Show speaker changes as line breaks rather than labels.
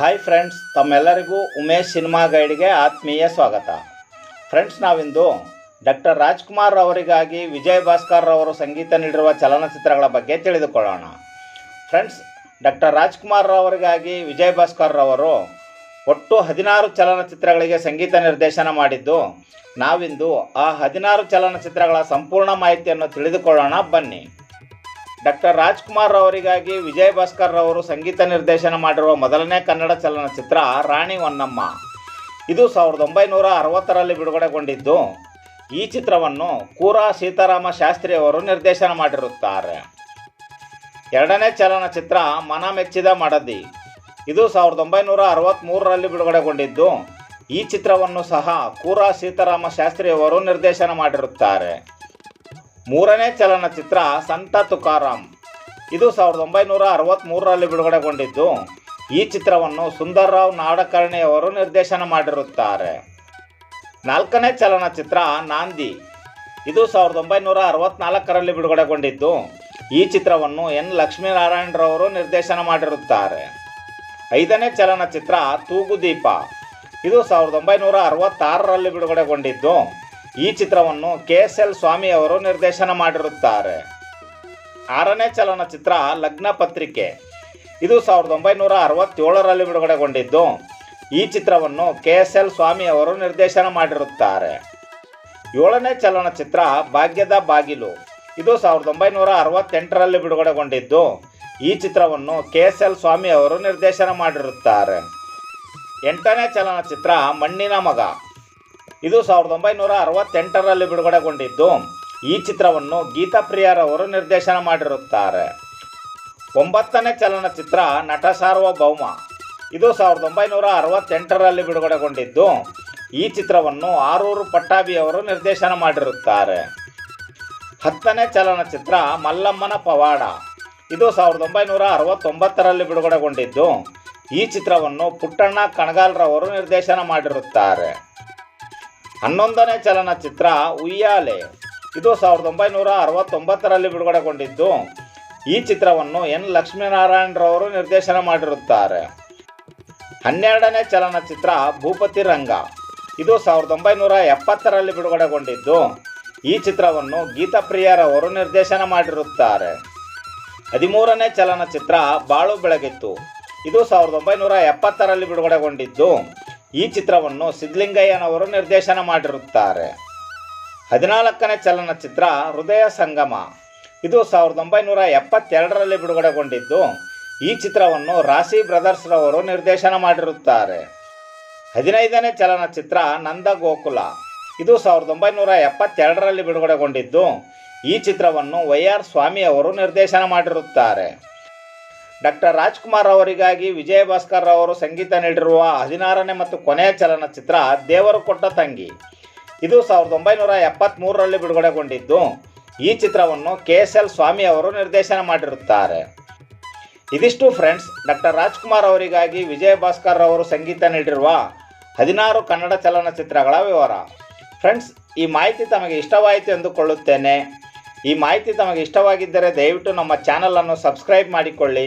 Hi friends ತಮ್ಮೆಲ್ಲರಿಗೂ Umesh cinema ಗೈಡ್ಗೆ ಆತ್ಮೀಯ ಸ್ವಾಗತ. ಫ್ರೆಂಡ್ಸ್ ನಾವಿಂದು ಡಾಕ್ಟರ್ ರಾಜ್ಕುಮಾರ್ ಅವರಿಗಾಗಿ ವಿಜಯ್ ಭಾಸ್ಕರ್ ಅವರು ಸಂಗೀತ ನೀಡಿರುವ ಚಲನಚಿತ್ರಗಳ ಬಗ್ಗೆ ತಿಳಿದುಕೊಳ್ಳೋಣ. ಫ್ರೆಂಡ್ಸ್ ಡಾಕ್ಟರ್ ರಾಜ್ಕುಮಾರ್ ಅವರಿಗಾಗಿ ವಿಜಯ್ ಭಾಸ್ಕರ್ ಅವರು ಒಟ್ಟು ಹದಿನಾರು ಚಲನಚಿತ್ರಗಳಿಗೆ ಸಂಗೀತ ನಿರ್ದೇಶನ ಮಾಡಿದ್ದು, ನಾವಿಂದು ಆ ಹದಿನಾರು ಚಲನಚಿತ್ರಗಳ ಸಂಪೂರ್ಣ ಮಾಹಿತಿಯನ್ನು ತಿಳಿದುಕೊಳ್ಳೋಣ ಬನ್ನಿ. ಡಾಕ್ಟರ್ ರಾಜ್ಕುಮಾರ್ ಅವರಿಗಾಗಿ ವಿಜಯ್ ಭಾಸ್ಕರ್ ಅವರು ಸಂಗೀತ ನಿರ್ದೇಶನ ಮಾಡಿರುವ ಮೊದಲನೇ ಕನ್ನಡ ಚಲನಚಿತ್ರ ರಾಣಿ ಹೊನ್ನಮ್ಮ. ಇದು ಸಾವಿರದ ಒಂಬೈನೂರ ಅರವತ್ತರಲ್ಲಿ ಬಿಡುಗಡೆಗೊಂಡಿದ್ದು. ಈ ಚಿತ್ರವನ್ನು ಕೂರಾ ಸೀತಾರಾಮ ಶಾಸ್ತ್ರಿ ಅವರು ನಿರ್ದೇಶನ ಮಾಡಿರುತ್ತಾರೆ. ಎರಡನೇ ಚಲನಚಿತ್ರ ಮನ ಮೆಚ್ಚಿದ ಮಡದಿ. ಇದು ಸಾವಿರದ ಒಂಬೈನೂರ ಅರವತ್ತ್ಮೂರರಲ್ಲಿ ಬಿಡುಗಡೆಗೊಂಡಿದ್ದು. ಈ ಚಿತ್ರವನ್ನು ಸಹ ಕೂರಾ ಸೀತಾರಾಮ ಶಾಸ್ತ್ರಿ ಅವರು ನಿರ್ದೇಶನ ಮಾಡಿರುತ್ತಾರೆ. ಮೂರನೇ ಚಲನಚಿತ್ರ ಸಂತ ತುಕಾರಾಮ್. ಇದು ಸಾವಿರದ ಒಂಬೈನೂರ ಅರವತ್ತ್ಮೂರರಲ್ಲಿ ಬಿಡುಗಡೆಗೊಂಡಿದ್ದು. ಈ ಚಿತ್ರವನ್ನು ಸುಂದರ್ರಾವ್ ನಾಡಕರ್ಣಿಯವರು ನಿರ್ದೇಶನ ಮಾಡಿರುತ್ತಾರೆ. ನಾಲ್ಕನೇ ಚಲನಚಿತ್ರ ನಾಂದಿ. ಇದು ಸಾವಿರದ ಒಂಬೈನೂರ ಅರವತ್ತ್ನಾಲ್ಕರಲ್ಲಿ ಬಿಡುಗಡೆಗೊಂಡಿದ್ದು. ಈ ಚಿತ್ರವನ್ನು ಎನ್. ಲಕ್ಷ್ಮೀನಾರಾಯಣರವರು ನಿರ್ದೇಶನ ಮಾಡಿರುತ್ತಾರೆ. ಐದನೇ ಚಲನಚಿತ್ರ ತೂಗುದೀಪ. ಇದು ಸಾವಿರದ ಒಂಬೈನೂರ ಅರವತ್ತಾರರಲ್ಲಿ ಬಿಡುಗಡೆಗೊಂಡಿದ್ದು. ಈ ಚಿತ್ರವನ್ನು ಕೆ ಎಸ್ ಎಲ್ ಸ್ವಾಮಿ ಅವರು ನಿರ್ದೇಶನ ಮಾಡಿರುತ್ತಾರೆ. ಆರನೇ ಚಲನಚಿತ್ರ ಲಗ್ನ ಪತ್ರಿಕೆ. ಇದು ಸಾವಿರದ ಒಂಬೈನೂರ ಅರವತ್ತೇಳರಲ್ಲಿ ಬಿಡುಗಡೆಗೊಂಡಿದ್ದು. ಈ ಚಿತ್ರವನ್ನು ಕೆ ಎಸ್ ಎಲ್ ಸ್ವಾಮಿ ಅವರು ನಿರ್ದೇಶನ ಮಾಡಿರುತ್ತಾರೆ. ಏಳನೇ ಚಲನಚಿತ್ರ ಭಾಗ್ಯದ ಬಾಗಿಲು. ಇದು ಸಾವಿರದ ಒಂಬೈನೂರ ಅರವತ್ತೆಂಟರಲ್ಲಿ ಬಿಡುಗಡೆಗೊಂಡಿದ್ದು. ಈ ಚಿತ್ರವನ್ನು ಕೆ ಎಸ್ ಎಲ್ ಸ್ವಾಮಿ ಅವರು ನಿರ್ದೇಶನ ಮಾಡಿರುತ್ತಾರೆ. ಎಂಟನೇ ಚಲನಚಿತ್ರ ಮಣ್ಣಿನ ಮಗ. ಇದು ಸಾವಿರದ ಒಂಬೈನೂರ ಅರವತ್ತೆಂಟರಲ್ಲಿ ಬಿಡುಗಡೆಗೊಂಡಿದ್ದು. ಈ ಚಿತ್ರವನ್ನು ಗೀತಾ ಪ್ರಿಯರವರು ನಿರ್ದೇಶನ ಮಾಡಿರುತ್ತಾರೆ. ಒಂಬತ್ತನೇ ಚಲನಚಿತ್ರ ನಟ ಸಾರ್ವಭೌಮ. ಇದು ಸಾವಿರದ ಒಂಬೈನೂರ ಅರವತ್ತೆಂಟರಲ್ಲಿ ಬಿಡುಗಡೆಗೊಂಡಿದ್ದು. ಈ ಚಿತ್ರವನ್ನು ಆರೂರು ಪಟ್ಟಾಭಿಯವರು ನಿರ್ದೇಶನ ಮಾಡಿರುತ್ತಾರೆ. ಹತ್ತನೇ ಚಲನಚಿತ್ರ ಮಲ್ಲಮ್ಮನ ಪವಾಡ. ಇದು ಸಾವಿರದ ಒಂಬೈನೂರ ಅರವತ್ತೊಂಬತ್ತರಲ್ಲಿ ಬಿಡುಗಡೆಗೊಂಡಿದ್ದು. ಈ ಚಿತ್ರವನ್ನು ಪುಟ್ಟಣ್ಣ ಕಣಗಾಲ್ರವರು ನಿರ್ದೇಶನ ಮಾಡಿರುತ್ತಾರೆ. ಹನ್ನೊಂದನೇ ಚಲನಚಿತ್ರ ಉಯ್ಯಾಲೆ. ಇದು ಸಾವಿರದ ಒಂಬೈನೂರ ಅರವತ್ತೊಂಬತ್ತರಲ್ಲಿ ಬಿಡುಗಡೆಗೊಂಡಿದ್ದು. ಈ ಚಿತ್ರವನ್ನು ಎನ್. ಲಕ್ಷ್ಮೀನಾರಾಯಣರವರು ನಿರ್ದೇಶನ ಮಾಡಿರುತ್ತಾರೆ. ಹನ್ನೆರಡನೇ ಚಲನಚಿತ್ರ ಭೂಪತಿ ರಂಗ. ಇದು ಸಾವಿರದ ಒಂಬೈನೂರ ಎಪ್ಪತ್ತರಲ್ಲಿ ಬಿಡುಗಡೆಗೊಂಡಿದ್ದು. ಈ ಚಿತ್ರವನ್ನು ಗೀತಾಪ್ರಿಯರವರು ನಿರ್ದೇಶನ ಮಾಡಿರುತ್ತಾರೆ. ಹದಿಮೂರನೇ ಚಲನಚಿತ್ರ ಬಾಳು ಬೆಳಗಿತ್ತು. ಇದು ಸಾವಿರದ ಒಂಬೈನೂರ ಎಪ್ಪತ್ತರಲ್ಲಿ ಬಿಡುಗಡೆಗೊಂಡಿದ್ದು. ಈ ಚಿತ್ರವನ್ನು ಸಿದ್ಲಿಂಗಯ್ಯನವರು ನಿರ್ದೇಶನ ಮಾಡಿರುತ್ತಾರೆ. ಹದಿನಾಲ್ಕನೇ ಚಲನಚಿತ್ರ ಹೃದಯ ಸಂಗಮ. ಇದು ಸಾವಿರದ ಒಂಬೈನೂರ ಎಪ್ಪತ್ತೆರಡರಲ್ಲಿ ಬಿಡುಗಡೆಗೊಂಡಿದ್ದು, ಈ ಚಿತ್ರವನ್ನು ರಾಶಿ ಬ್ರದರ್ಸ್ರವರು ನಿರ್ದೇಶನ ಮಾಡಿರುತ್ತಾರೆ. ಹದಿನೈದನೇ ಚಲನಚಿತ್ರ ನಂದ ಗೋಕುಲ ಇದು ಸಾವಿರದ ಒಂಬೈನೂರ ಎಪ್ಪತ್ತೆರಡರಲ್ಲಿ ಬಿಡುಗಡೆಗೊಂಡಿದ್ದು, ಈ ಚಿತ್ರವನ್ನು ವೈ ಆರ್ ಸ್ವಾಮಿ ಅವರು ನಿರ್ದೇಶನ ಮಾಡಿರುತ್ತಾರೆ. ಡಾಕ್ಟರ್ ರಾಜ್ಕುಮಾರ್ ಅವರಿಗಾಗಿ ವಿಜಯ ಭಾಸ್ಕರ್ ಅವರು ಸಂಗೀತ ನೀಡಿರುವ ಹದಿನಾರನೇ ಮತ್ತು ಕೊನೆಯ ಚಲನಚಿತ್ರ ದೇವರು ಕೊಟ್ಟ ತಂಗಿ. ಇದು ಸಾವಿರದ ಒಂಬೈನೂರ ಎಪ್ಪತ್ತ್ಮೂರರಲ್ಲಿ ಬಿಡುಗಡೆಗೊಂಡಿದ್ದು. ಈ ಚಿತ್ರವನ್ನು ಕೆ ಎಸ್ ಎಲ್ ಸ್ವಾಮಿ ಅವರು ನಿರ್ದೇಶನ ಮಾಡಿರುತ್ತಾರೆ. ಇದಿಷ್ಟು ಫ್ರೆಂಡ್ಸ್, ಡಾಕ್ಟರ್ ರಾಜ್ಕುಮಾರ್ ಅವರಿಗಾಗಿ ವಿಜಯ ಭಾಸ್ಕರ್ ಅವರು ಸಂಗೀತ ನೀಡಿರುವ ಹದಿನಾರು ಕನ್ನಡ ಚಲನಚಿತ್ರಗಳ ವಿವರ. ಫ್ರೆಂಡ್ಸ್, ಈ ಮಾಹಿತಿ ತಮಗೆ ಇಷ್ಟವಾಯಿತು ಎಂದುಕೊಳ್ಳುತ್ತೇನೆ. ಈ ಮಾಹಿತಿ ತಮಗೆ ಇಷ್ಟವಾಗಿದ್ದರೆ ದಯವಿಟ್ಟು ನಮ್ಮ ಚಾನಲನ್ನು ಸಬ್ಸ್ಕ್ರೈಬ್ ಮಾಡಿಕೊಳ್ಳಿ.